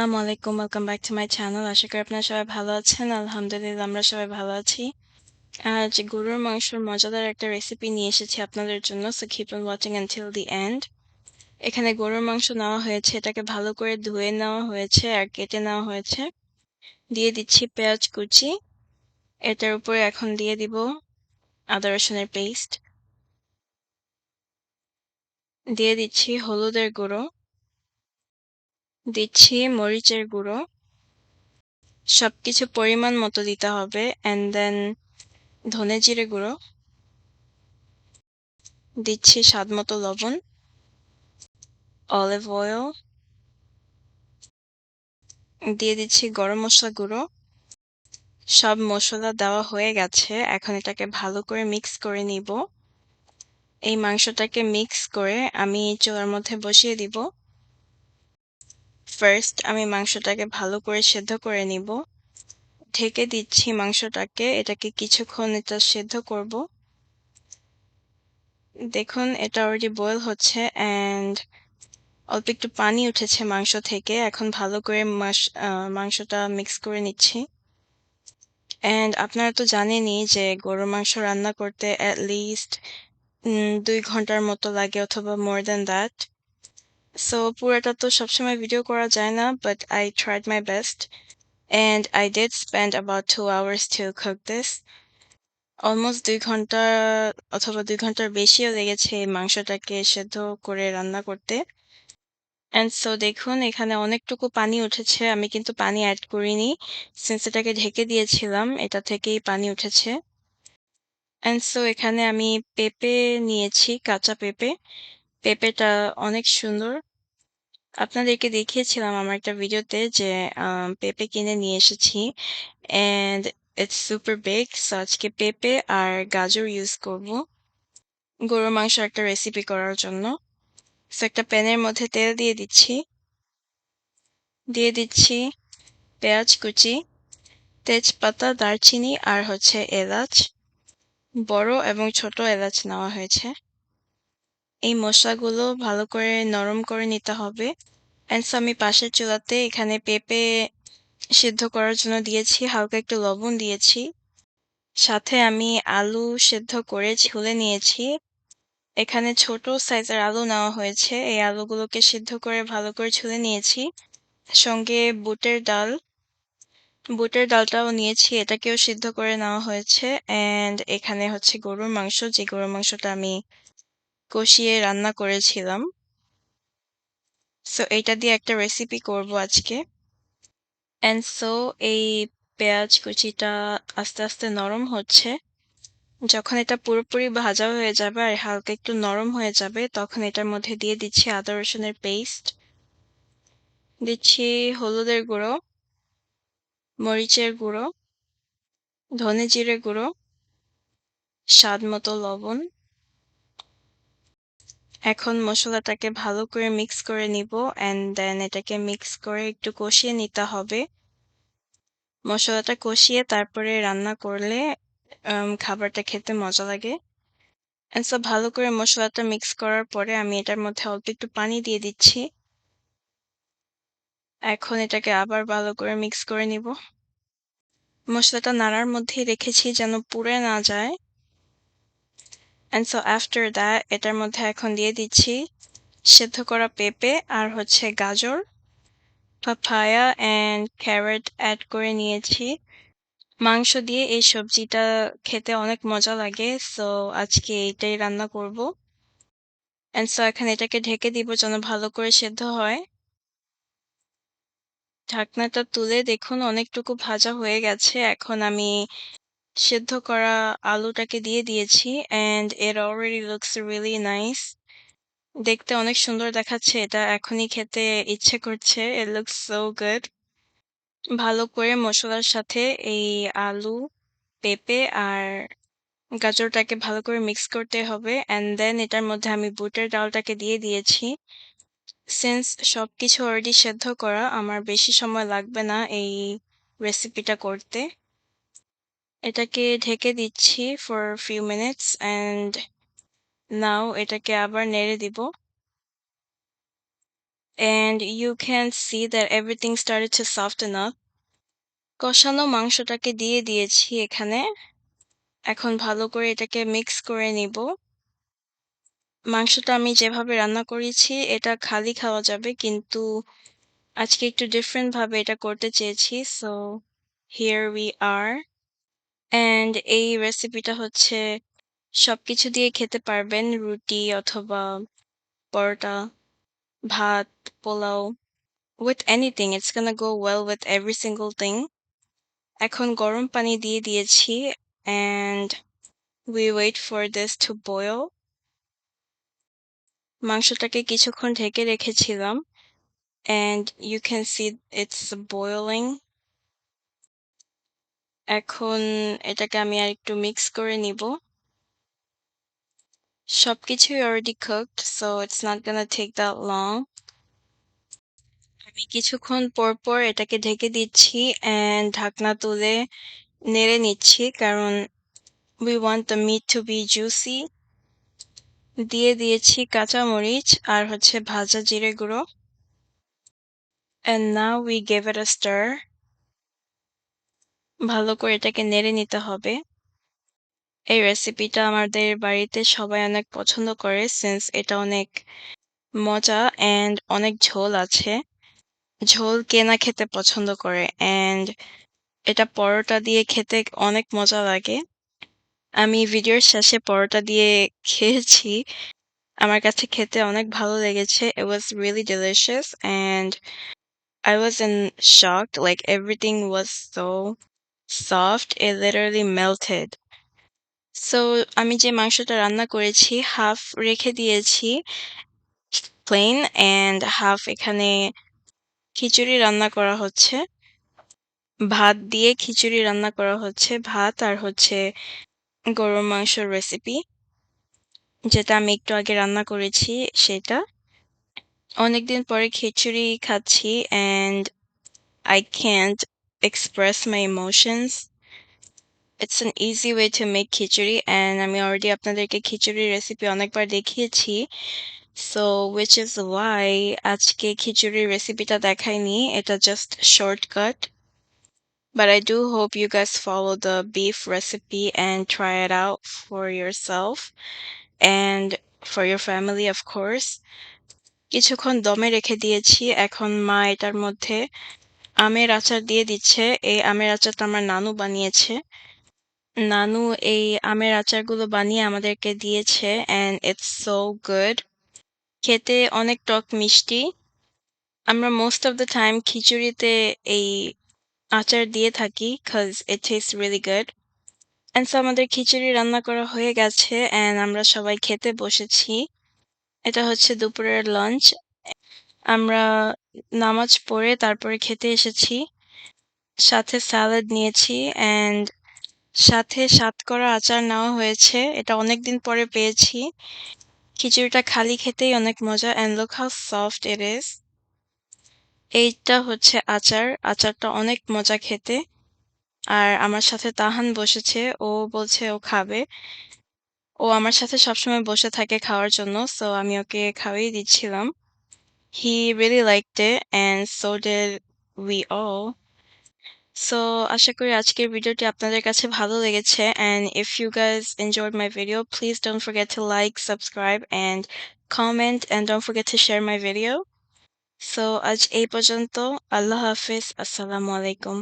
আসসালামু আলাইকুম welcome back to my channel আশা করি আপনারা সবাই ভালো আছেন। আলহামদুলিল্লাহ, আমরা সবাই ভালো আছি। আজ গরুর মাংসর মজাদার একটা রেসিপি নিয়ে এসেছি আপনাদের জন্য so keep on watching until the end এখানে গরুর মাংস নেওয়া হয়েছে, এটাকে ভালো করে ধুয়ে নেওয়া হয়েছে আর কেটে নেওয়া হয়েছে। দিয়ে দিচ্ছি পেঁয়াজ কুচি। এটার উপরে এখন দিয়ে দিব আদা রসুনের পেস্ট দিয়ে দিচ্ছি হলুদের গুঁড়ো। দিচ্ছি মরিচের গুঁড়ো। সবকিছু পরিমাণ মতো দিতে হবে অ্যান্ড দেন ধনে জিরে গুঁড়ো। দিচ্ছি স্বাদ মতো লবণ অলিভ অয়েল দিয়ে দিচ্ছি গরম মশলা গুঁড়ো। সব মশলা দেওয়া হয়ে গেছে, এখন এটাকে ভালো করে মিক্স করে নিব। এই মাংসটাকে মিক্স করে আমি চুলার মধ্যে বসিয়ে দিব। ফার্স্ট আমি মাংসটাকে ভালো করে সেদ্ধ করে নিব। ঢেকে দিচ্ছি মাংসটাকে, এটাকে কিছুক্ষণ এটা সেদ্ধ করব। দেখুন, এটা অলরেডি বয়েল হচ্ছে অ্যান্ড অল্প একটু পানি উঠেছে মাংস থেকে। এখন ভালো করে মাংসটা মিক্স করে নিচ্ছি। অ্যান্ড আপনারা তো জানেনই যে গরুর মাংস রান্না করতে অ্যাট লিস্ট দুই ঘণ্টার মতো লাগে অথবা মোর দ্যান দ্যাট সো পুরোটা তো সবসময় ভিডিও করা যায় না but I tried my best and I did spend about two hours to cook this almost দুই ঘণ্টা অথবা দুই ঘণ্টার বেশিও লেগেছে এই মাংসটাকে সেদ্ধ করে রান্না করতে। অ্যান্ড সো দেখুন, এখানে অনেকটুকু পানি উঠেছে। আমি কিন্তু পানি অ্যাড করিনি। সিন্স এটাকে ঢেকে দিয়েছিলাম, এটা থেকেই পানি উঠেছে। অ্যান্ড সো এখানে আমি পেঁপে নিয়েছি, কাঁচা পেঁপে। পেঁপেটা অনেক সুন্দর। আপনাদেরকে দেখিয়েছিলাম আমার একটা ভিডিওতে যে পেঁপে কিনে নিয়ে এসেছি। And it's super big so আজকে পেঁপে আর গাজর ইউজ করব। গরুর মাংস একটা রেসিপি করার জন্য। সো একটা প্যানের মধ্যে তেল দিয়ে দিচ্ছি। দিয়ে দিচ্ছি পেঁয়াজ কুচি, তেজপাতা, দারচিনি আর হচ্ছে এলাচ। বড় এবং ছোট এলাচ নেওয়া হয়েছে। এই মশলাগুলো ভালো করে নরম করে নিতে হবে। অ্যান্ড সো আমি পাশের চুলাতে এখানে পেঁপে সেদ্ধ করার জন্য দিয়েছি, হালকা একটু লবণ দিয়েছি। সাথে আমি আলু সেদ্ধ করে ছুলে নিয়েছি। এখানে ছোট সাইজের আলু নেওয়া হয়েছে। এই আলুগুলোকে সিদ্ধ করে ভালো করে ছুলে নিয়েছি। সঙ্গে বুটের ডাল, বুটের ডালটাও নিয়েছি, এটাকেও সিদ্ধ করে নেওয়া হয়েছে। অ্যান্ড এখানে হচ্ছে গরুর মাংস, যে গরুর মাংসটা আমি কষিয়ে রান্না করেছিলাম। সো এটা দিয়ে একটা রেসিপি করব আজকে। অ্যান্ড সো এই পেঁয়াজ কুচিটা আস্তে আস্তে নরম হচ্ছে। যখন এটা পুরোপুরি ভাজা হয়ে যাবে আর হালকা একটু নরম হয়ে যাবে, তখন এটার মধ্যে দিয়ে দিচ্ছি আদা রসুনের পেস্ট দিচ্ছি হলুদের গুঁড়ো, মরিচের গুঁড়ো, ধনে জিরে গুঁড়ো, স্বাদ মতো লবণ। এখন মশলাটাকে ভালো করে মিক্স করে নিব অ্যান্ড দেন এটাকে মিক্স করে একটু কষিয়ে নিতে হবে। মশলাটা কষিয়ে তারপরে রান্না করলে খাবারটা খেতে মজা লাগে। অ্যান্ড সো ভালো করে মশলাটা মিক্স করার পরে আমি এটার মধ্যে অল্প একটু পানি দিয়ে দিচ্ছি। এখন এটাকে আবার ভালো করে মিক্স করে নিব। মশলাটা নাড়ার মধ্যেই রেখেছি যেন পুড়ে না যায়। অ্যান্ড সো আফটার দ্যাট এটার মধ্যে এখন দিয়ে দিচ্ছি সেদ্ধ করা পেঁপে আর হচ্ছে গাজর, পাপায়া অ্যান্ড ক্যারেট অ্যাড করে নিয়েছি। মাংস দিয়ে এই সবজিটা খেতে অনেক মজা লাগে সো আজকে এইটাই রান্না করব। অ্যান্ড সো এখন এটাকে ঢেকে দিব যেন ভালো করে সেদ্ধ হয়। ঢাকনাটা তুলে দেখুন, অনেকটুকু ভাজা হয়ে গেছে। এখন আমি সেদ্ধ করা আলুটাকে দিয়ে দিয়েছি অ্যান্ড এর অলরেডি লুকস রিয়েলি নাইস দেখতে অনেক সুন্দর দেখাচ্ছে, এটা এখনই খেতে ইচ্ছে করছে ইট লুকস সো গুড ভালো করে মশলার সাথে এই আলু, পেঁপে আর গাজরটাকে ভালো করে মিক্স করতে হবে অ্যান্ড দেন এটার মধ্যে আমি বুটের ডালটাকে দিয়ে দিয়েছি। সিন্স সব কিছু অলরেডি সেদ্ধ করা, আমার বেশি সময় লাগবে না এই রেসিপিটা করতে। এটাকে ঢেকে দিচ্ছি for few minutes and now এটাকে আবার নেড়ে দিব and you can see that everything started to soften up. কষানো মাংসটাকে দিয়ে দিয়েছি এখানে। এখন ভালো করে এটাকে মিক্স করে নিব। মাংসটা আমি যেভাবে রান্না করেছি, এটা খালি খাওয়া যাবে, কিন্তু আজকে একটু ডিফারেন্টভাবে এটা করতে চেয়েছি so here we are and এই রেসিপিটা হচ্ছে সবকিছু দিয়ে খেতে পারবেন রুটি অথবা পরোটা ভাত pulao with anything it's gonna go well with every single thing এখন গরম পানি দিয়ে দিয়েছি and we wait for this to boil মাংসটাকে কিছুক্ষণ ঢেকে রেখেছিলাম and you can see it's boiling এখন এটাকে আমি আর একটু মিক্স করে নিব। সব কিছুই already cooked so it's not gonna take that long আমি কিছুক্ষণ পর এটাকে ঢেকে দিচ্ছি এন্ড ঢাকনা তুলে নেড়ে নিচ্ছি, কারণ we want the meat to be juicy দিয়ে দিয়েছি কাঁচা মরিচ আর হচ্ছে ভাজা জিরে গুঁড়ো। And now we gave a stir ভালো করে এটাকে নেড়ে নিতে হবে। এই রেসিপিটা আমাদের বাড়িতে সবাই অনেক পছন্দ করে সিন্স এটা অনেক মজা অ্যান্ড অনেক ঝোল আছে। ঝোল কেনা খেতে পছন্দ করে অ্যান্ড এটা পরোটা দিয়ে খেতে অনেক মজা লাগে। আমি ভিডিওর শেষে পরোটা দিয়ে খেয়েছি। আমার কাছে খেতে অনেক ভালো লেগেছে। It was really delicious and I was in shocked like everything was so soft, it literally melted. So আমি যে মাংসটা রান্না করেছি হাফ রেখে দিয়েছি প্লেন অ্যান্ড হাফ এখানে খিচুড়ি রান্না করা হচ্ছে। ভাত দিয়ে খিচুড়ি রান্না করা হচ্ছে, ভাত আর হচ্ছে গরুর মাংসর রেসিপি যেটা আমি একটু আগে রান্না করেছি, সেটা। অনেকদিন পরে খিচুড়ি খাচ্ছি and I can't Express my emotions it's an easy way to make khichdi and আমি অলরেডি আপনাদেরকে খিচুড়ির রেসিপি অনেকবার দেখিয়েছি সো উইচ ইজ ওয়াই আজকে খিচুড়ির রেসিপিটা দেখাইনি এটা just shortcut But I do hope you guys follow the beef recipe and try it out for yourself and for your family of course. কিছুক্ষণ দমে রেখে দিয়েছি এখন মা এটার মধ্যে আমের আচার দিয়ে দিচ্ছে। এই আমের আচারটা আমার নানু বানিয়েছে। নানু এই আমের আচারগুলো বানিয়ে আমাদেরকে দিয়েছে অ্যান্ড ইটস সো গুড খেতে অনেক টক মিষ্টি। আমরা মোস্ট অফ দ্য টাইম খিচুড়িতে এই আচার দিয়ে থাকি cause it tastes really good and so আমাদের খিচুড়ি রান্না করা হয়ে গেছে অ্যান্ড আমরা সবাই খেতে বসেছি। এটা হচ্ছে দুপুরের লাঞ্চ আমরা নামাজ পড়ে তারপরে খেতে এসেছি। সাথে স্যালাড নিয়েছি অ্যান্ড সাথে করা আচার নেওয়া হয়েছে। এটা অনেক দিন পরে পেয়েছি। খিচুড়িটা খালি খেতেই অনেক মজা and look how soft it is এইটা হচ্ছে আচার। আচারটা অনেক মজা খেতে। আর আমার সাথে তাহান বসেছে। ও বলছে ও খাবে। ও আমার সাথে সবসময় বসে থাকে খাওয়ার জন্য সো আমি ওকে খাওয়াই দিচ্ছিলাম। he really liked it and so did we all so আশা করি আজকের ভিডিওটি আপনাদের কাছে ভালো লেগেছে and if you guys enjoyed my video please don't forget to like subscribe and comment and don't forget to share my video so আজ এই পর্যন্ত আল্লাহ হাফিজ আসসালামু আলাইকুম